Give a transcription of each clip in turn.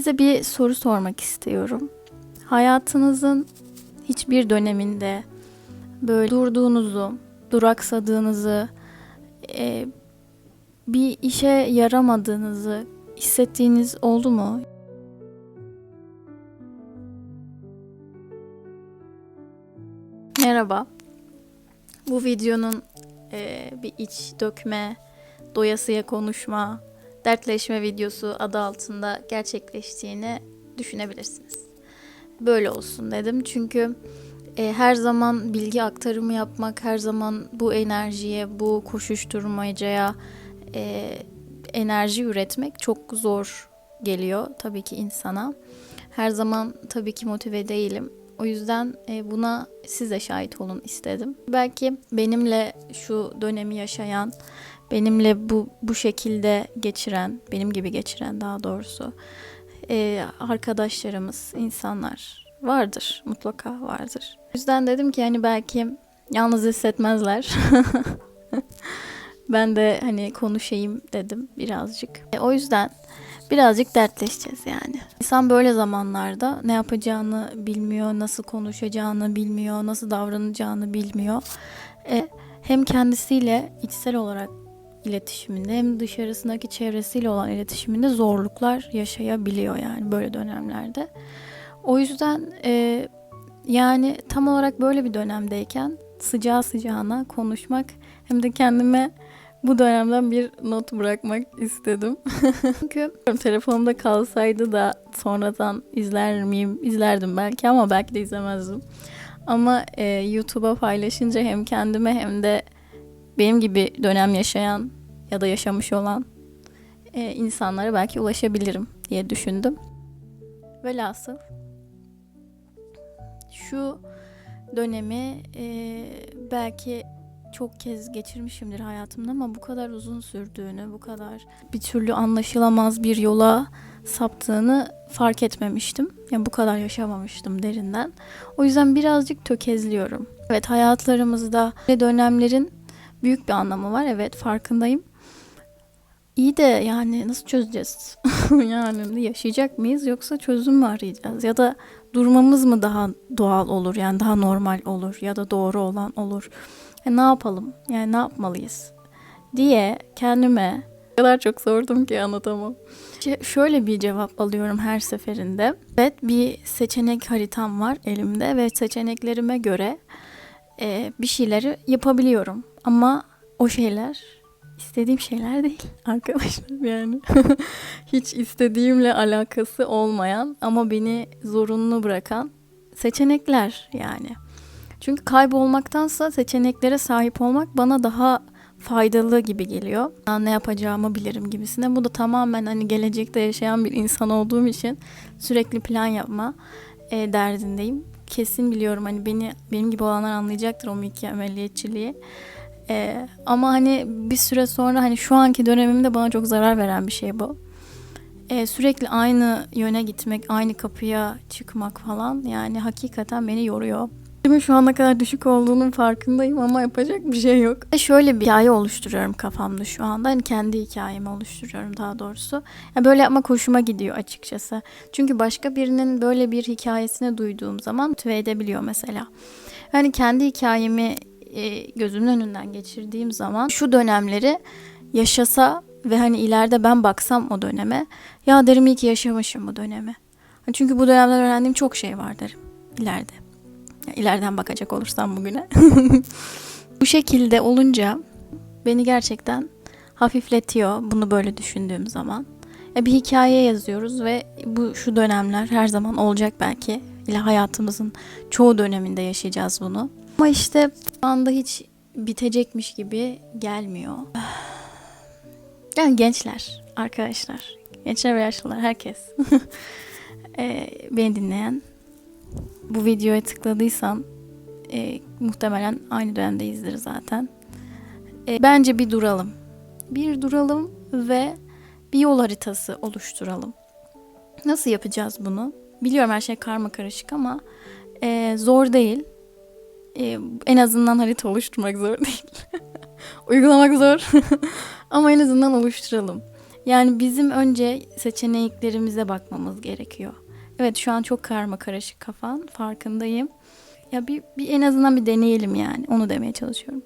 Size bir soru sormak istiyorum. Hayatınızın hiçbir döneminde böyle durduğunuzu, duraksadığınızı, e, bir işe yaramadığınızı hissettiğiniz oldu mu? Merhaba. Bu videonun e, bir iç dökme, doyasıya konuşma, dertleşme videosu adı altında gerçekleştiğini düşünebilirsiniz. Böyle olsun dedim çünkü e, her zaman bilgi aktarımı yapmak, her zaman bu enerjiye, bu koşuşturmacaya e, enerji üretmek çok zor geliyor tabii ki insana. Her zaman tabii ki motive değilim. O yüzden e, buna siz de şahit olun istedim. Belki benimle şu dönemi yaşayan, benimle bu bu şekilde geçiren, benim gibi geçiren daha doğrusu e, arkadaşlarımız, insanlar vardır, mutlaka vardır. O yüzden dedim ki hani belki yalnız hissetmezler. ben de hani konuşayım dedim birazcık. E, o yüzden birazcık dertleşeceğiz yani. İnsan böyle zamanlarda ne yapacağını bilmiyor, nasıl konuşacağını bilmiyor, nasıl davranacağını bilmiyor. E, hem kendisiyle içsel olarak iletişiminde hem dışarısındaki çevresiyle olan iletişiminde zorluklar yaşayabiliyor yani böyle dönemlerde. O yüzden e, yani tam olarak böyle bir dönemdeyken sıcağı sıcağına konuşmak hem de kendime bu dönemden bir not bırakmak istedim. Çünkü telefonumda kalsaydı da sonradan izler miyim? İzlerdim belki ama belki de izlemezdim. Ama e, YouTube'a paylaşınca hem kendime hem de benim gibi dönem yaşayan ya da yaşamış olan e, insanlara belki ulaşabilirim diye düşündüm. Velhasıl şu dönemi e, belki çok kez geçirmişimdir hayatımda ama bu kadar uzun sürdüğünü, bu kadar bir türlü anlaşılamaz bir yola saptığını fark etmemiştim. Yani bu kadar yaşamamıştım derinden. O yüzden birazcık tökezliyorum. Evet hayatlarımızda dönemlerin büyük bir anlamı var. Evet farkındayım. İyi de yani nasıl çözeceğiz? yani yaşayacak mıyız yoksa çözüm mü arayacağız? Ya da durmamız mı daha doğal olur? Yani daha normal olur ya da doğru olan olur? E, ne yapalım? Yani ne yapmalıyız? Diye kendime kadar çok sordum ki anlatamam. Şöyle bir cevap alıyorum her seferinde. Evet bir seçenek haritam var elimde ve seçeneklerime göre e, bir şeyleri yapabiliyorum. Ama o şeyler istediğim şeyler değil arkadaşlar yani. Hiç istediğimle alakası olmayan ama beni zorunlu bırakan seçenekler yani. Çünkü kaybolmaktansa seçeneklere sahip olmak bana daha faydalı gibi geliyor. Ne yapacağımı bilirim gibisine. Bu da tamamen hani gelecekte yaşayan bir insan olduğum için sürekli plan yapma e, derdindeyim. Kesin biliyorum hani beni benim gibi olanlar anlayacaktır o mükemmeliyetçiliği. E, ama hani bir süre sonra hani şu anki dönemimde bana çok zarar veren bir şey bu. E, sürekli aynı yöne gitmek, aynı kapıya çıkmak falan yani hakikaten beni yoruyor. Değil Şu ana kadar düşük olduğunun farkındayım ama yapacak bir şey yok. Şöyle bir hikaye oluşturuyorum kafamda şu anda. Hani kendi hikayemi oluşturuyorum daha doğrusu. Yani böyle yapmak hoşuma gidiyor açıkçası. Çünkü başka birinin böyle bir hikayesini duyduğum zaman motive edebiliyor mesela. Yani kendi hikayemi e, gözümün önünden geçirdiğim zaman şu dönemleri yaşasa ve hani ileride ben baksam o döneme ya derim iyi ki yaşamışım bu dönemi. Hani Çünkü bu dönemden öğrendiğim çok şey var derim ileride. Yani ileriden bakacak olursam bugüne. bu şekilde olunca beni gerçekten hafifletiyor bunu böyle düşündüğüm zaman. Ya bir hikaye yazıyoruz ve bu şu dönemler her zaman olacak belki. İle hayatımızın çoğu döneminde yaşayacağız bunu. Ama işte şu anda hiç bitecekmiş gibi gelmiyor. Yani gençler, arkadaşlar, gençler ve yaşlılar, herkes. Ee, beni dinleyen, bu videoya tıkladıysan e, muhtemelen aynı dönemdeyizdir zaten. E, bence bir duralım. Bir duralım ve bir yol haritası oluşturalım. Nasıl yapacağız bunu? Biliyorum her şey karma karışık ama e, zor değil. E, en azından harita oluşturmak zor değil. Uygulamak zor. ama en azından oluşturalım. Yani bizim önce seçeneklerimize bakmamız gerekiyor. Evet şu an çok karma karışık kafan farkındayım. Ya bir, bir en azından bir deneyelim yani onu demeye çalışıyorum.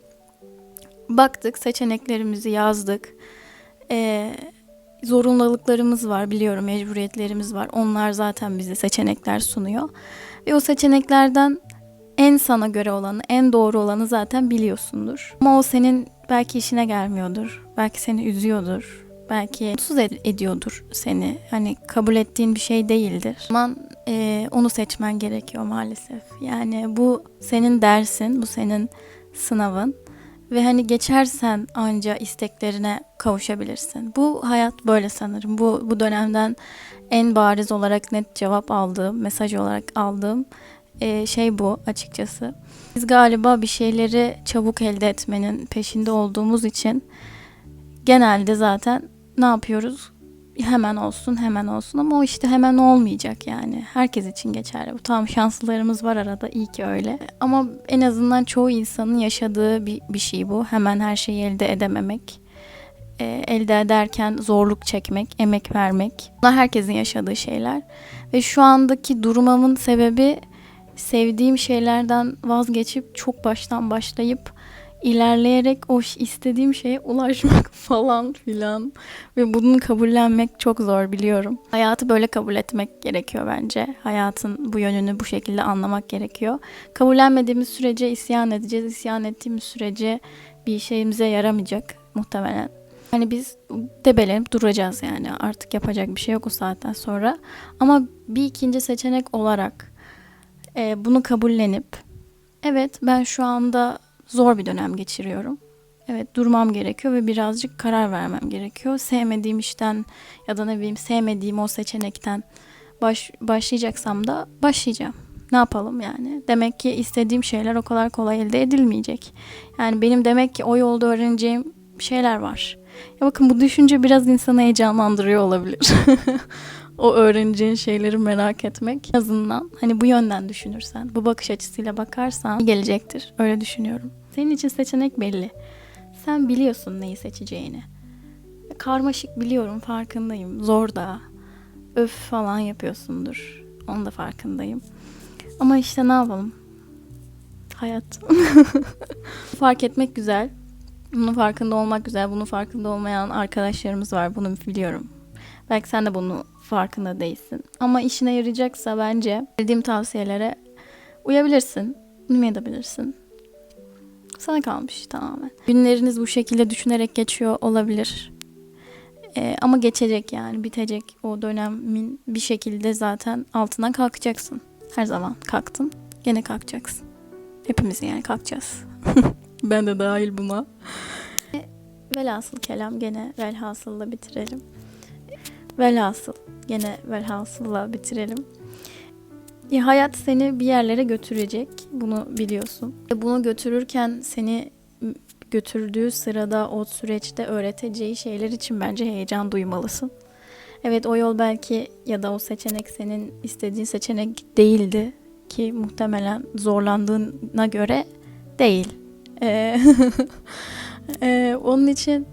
Baktık seçeneklerimizi yazdık. Ee, zorunluluklarımız var biliyorum mecburiyetlerimiz var. Onlar zaten bize seçenekler sunuyor. Ve o seçeneklerden en sana göre olanı, en doğru olanı zaten biliyorsundur. Ama o senin belki işine gelmiyordur. Belki seni üzüyordur. Belki mutsuz ed- ediyordur seni. Hani kabul ettiğin bir şey değildir. Ama e, onu seçmen gerekiyor maalesef. Yani bu senin dersin, bu senin sınavın. Ve hani geçersen anca isteklerine kavuşabilirsin. Bu hayat böyle sanırım. Bu, bu dönemden en bariz olarak net cevap aldığım, mesaj olarak aldığım e, şey bu açıkçası. Biz galiba bir şeyleri çabuk elde etmenin peşinde olduğumuz için genelde zaten ne yapıyoruz? Hemen olsun, hemen olsun ama o işte hemen olmayacak yani. Herkes için geçerli. Bu tamam şanslılarımız var arada iyi ki öyle. Ama en azından çoğu insanın yaşadığı bir, bir şey bu. Hemen her şeyi elde edememek. E, elde ederken zorluk çekmek, emek vermek. Bunlar herkesin yaşadığı şeyler. Ve şu andaki durumamın sebebi sevdiğim şeylerden vazgeçip çok baştan başlayıp ilerleyerek o istediğim şeye ulaşmak falan filan ve bunu kabullenmek çok zor biliyorum. Hayatı böyle kabul etmek gerekiyor bence. Hayatın bu yönünü bu şekilde anlamak gerekiyor. Kabullenmediğimiz sürece isyan edeceğiz. İsyan ettiğimiz sürece bir şeyimize yaramayacak muhtemelen. Hani biz debelenip duracağız yani artık yapacak bir şey yok o saatten sonra. Ama bir ikinci seçenek olarak e, bunu kabullenip evet ben şu anda zor bir dönem geçiriyorum. Evet durmam gerekiyor ve birazcık karar vermem gerekiyor. Sevmediğim işten ya da ne bileyim sevmediğim o seçenekten baş, başlayacaksam da başlayacağım. Ne yapalım yani? Demek ki istediğim şeyler o kadar kolay elde edilmeyecek. Yani benim demek ki o yolda öğreneceğim şeyler var. Ya bakın bu düşünce biraz insanı heyecanlandırıyor olabilir. o öğreneceğin şeyleri merak etmek. En azından hani bu yönden düşünürsen, bu bakış açısıyla bakarsan gelecektir. Öyle düşünüyorum. Senin için seçenek belli. Sen biliyorsun neyi seçeceğini. Karmaşık biliyorum, farkındayım. Zor da. Öf falan yapıyorsundur. Onun da farkındayım. Ama işte ne yapalım? Hayat. Fark etmek güzel. Bunun farkında olmak güzel. Bunun farkında olmayan arkadaşlarımız var. Bunu biliyorum. Belki sen de bunu farkında değilsin. Ama işine yarayacaksa bence verdiğim tavsiyelere uyabilirsin. Uymayabilirsin. Sana kalmış tamamen. Günleriniz bu şekilde düşünerek geçiyor olabilir. Ee, ama geçecek yani bitecek o dönemin bir şekilde zaten altından kalkacaksın. Her zaman kalktın. Gene kalkacaksın. Hepimiz yani kalkacağız. ben de dahil buna. Velhasıl kelam gene velhasılla bitirelim. Velhasıl gene velhasılla bitirelim. Ya hayat seni bir yerlere götürecek. Bunu biliyorsun. Bunu götürürken seni götürdüğü sırada o süreçte öğreteceği şeyler için bence heyecan duymalısın. Evet o yol belki ya da o seçenek senin istediğin seçenek değildi ki muhtemelen zorlandığına göre değil. Ee, ee, onun için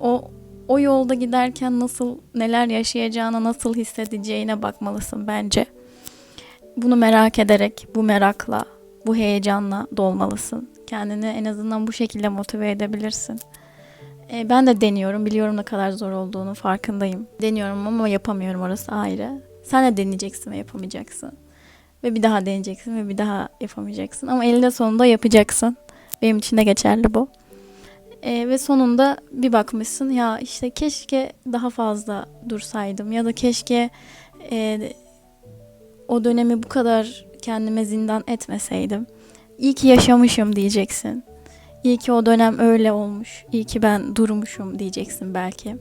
o o yolda giderken nasıl neler yaşayacağına, nasıl hissedeceğine bakmalısın bence. Bunu merak ederek, bu merakla, bu heyecanla dolmalısın. Kendini en azından bu şekilde motive edebilirsin. Ee, ben de deniyorum, biliyorum ne kadar zor olduğunu farkındayım. Deniyorum ama yapamıyorum orası ayrı. Sen de deneyeceksin ve yapamayacaksın. Ve bir daha deneyeceksin ve bir daha yapamayacaksın. Ama elinde sonunda yapacaksın. Benim için de geçerli bu. Ee, ve sonunda bir bakmışsın ya işte keşke daha fazla dursaydım ya da keşke e, o dönemi bu kadar kendime zindan etmeseydim. İyi ki yaşamışım diyeceksin. İyi ki o dönem öyle olmuş. İyi ki ben durmuşum diyeceksin belki.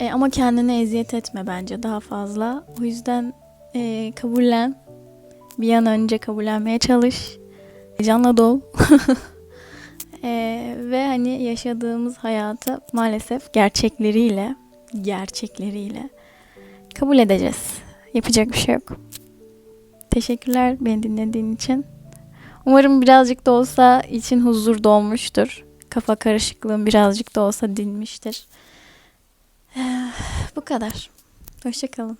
E, ama kendine eziyet etme bence daha fazla. O yüzden e, kabullen. Bir an önce kabullenmeye çalış. Canla dol. E, ve hani yaşadığımız hayatı maalesef gerçekleriyle, gerçekleriyle kabul edeceğiz. Yapacak bir şey yok. Teşekkürler beni dinlediğin için. Umarım birazcık da olsa için huzur dolmuştur. Kafa karışıklığım birazcık da olsa dinmiştir. Bu kadar. Hoşçakalın.